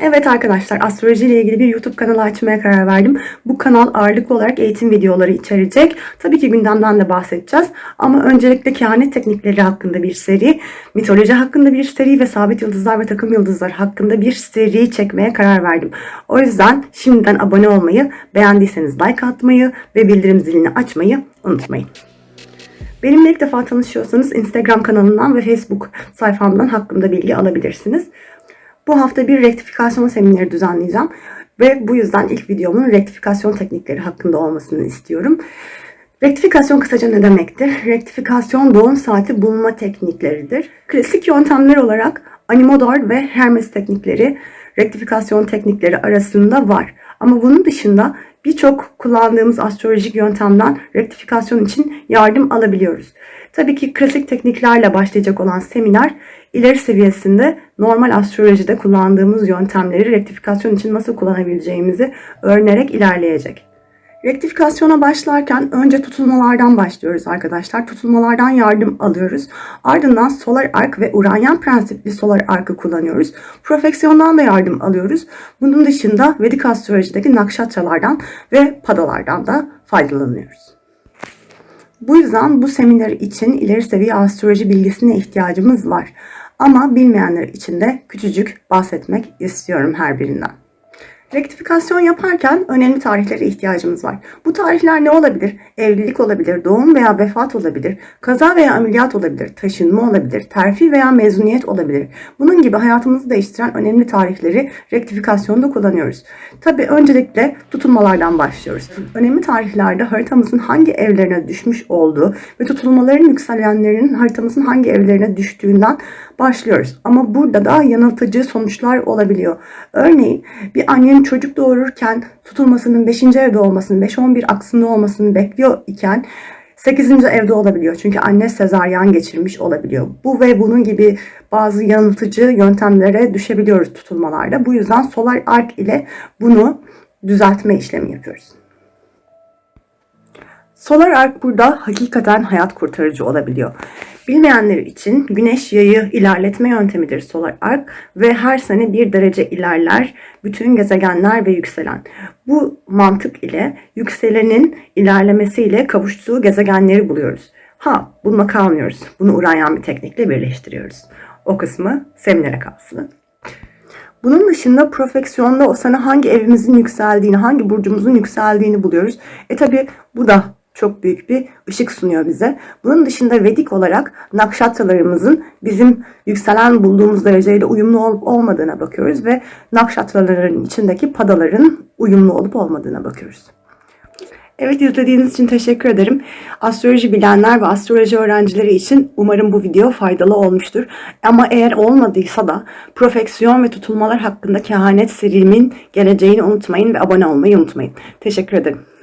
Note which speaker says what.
Speaker 1: Evet arkadaşlar astroloji ile ilgili bir YouTube kanalı açmaya karar verdim. Bu kanal ağırlıklı olarak eğitim videoları içerecek. Tabii ki gündemden de bahsedeceğiz. Ama öncelikle kehanet teknikleri hakkında bir seri, mitoloji hakkında bir seri ve sabit yıldızlar ve takım yıldızlar hakkında bir seri çekmeye karar verdim. O yüzden şimdiden abone olmayı, beğendiyseniz like atmayı ve bildirim zilini açmayı unutmayın. Benimle ilk defa tanışıyorsanız Instagram kanalından ve Facebook sayfamdan hakkında bilgi alabilirsiniz. Bu hafta bir rektifikasyon semineri düzenleyeceğim ve bu yüzden ilk videomun rektifikasyon teknikleri hakkında olmasını istiyorum. Rektifikasyon kısaca ne demektir? Rektifikasyon doğum saati bulma teknikleridir. Klasik yöntemler olarak Animodor ve Hermes teknikleri rektifikasyon teknikleri arasında var. Ama bunun dışında birçok kullandığımız astrolojik yöntemden rektifikasyon için yardım alabiliyoruz. Tabii ki klasik tekniklerle başlayacak olan seminer ileri seviyesinde normal astrolojide kullandığımız yöntemleri rektifikasyon için nasıl kullanabileceğimizi öğrenerek ilerleyecek. Rektifikasyona başlarken önce tutulmalardan başlıyoruz arkadaşlar. Tutulmalardan yardım alıyoruz. Ardından solar ark ve uranyen prensipli solar arkı kullanıyoruz. Profeksiyondan da yardım alıyoruz. Bunun dışında Vedik astrolojideki nakşatralardan ve padalardan da faydalanıyoruz. Bu yüzden bu seminer için ileri seviye astroloji bilgisine ihtiyacımız var. Ama bilmeyenler için de küçücük bahsetmek istiyorum her birinden. Rektifikasyon yaparken önemli tarihlere ihtiyacımız var. Bu tarihler ne olabilir? Evlilik olabilir, doğum veya vefat olabilir, kaza veya ameliyat olabilir, taşınma olabilir, terfi veya mezuniyet olabilir. Bunun gibi hayatımızı değiştiren önemli tarihleri rektifikasyonda kullanıyoruz. Tabi öncelikle tutulmalardan başlıyoruz. Önemli tarihlerde haritamızın hangi evlerine düşmüş olduğu ve tutulmaların yükselenlerinin haritamızın hangi evlerine düştüğünden başlıyoruz. Ama burada da yanıltıcı sonuçlar olabiliyor. Örneğin bir annenin çocuk doğururken tutulmasının 5. evde olmasını, 5-11 aksında olmasını bekliyor iken 8. evde olabiliyor. Çünkü anne sezaryen geçirmiş olabiliyor. Bu ve bunun gibi bazı yanıltıcı yöntemlere düşebiliyoruz tutulmalarda. Bu yüzden solar ark ile bunu düzeltme işlemi yapıyoruz. Solar ark burada hakikaten hayat kurtarıcı olabiliyor. Bilmeyenler için güneş yayı ilerletme yöntemidir solar ark ve her sene bir derece ilerler bütün gezegenler ve yükselen. Bu mantık ile yükselenin ilerlemesiyle kavuştuğu gezegenleri buluyoruz. Ha bulma kalmıyoruz. Bunu urayan bir teknikle birleştiriyoruz. O kısmı seminere kalsın. Bunun dışında profeksiyonda o sene hangi evimizin yükseldiğini, hangi burcumuzun yükseldiğini buluyoruz. E tabi bu da çok büyük bir ışık sunuyor bize. Bunun dışında Vedik olarak nakşatralarımızın bizim yükselen bulduğumuz dereceyle uyumlu olup olmadığına bakıyoruz ve nakşatraların içindeki padaların uyumlu olup olmadığına bakıyoruz. Evet izlediğiniz için teşekkür ederim. Astroloji bilenler ve astroloji öğrencileri için umarım bu video faydalı olmuştur. Ama eğer olmadıysa da profeksiyon ve tutulmalar hakkında kehanet serimin geleceğini unutmayın ve abone olmayı unutmayın. Teşekkür ederim.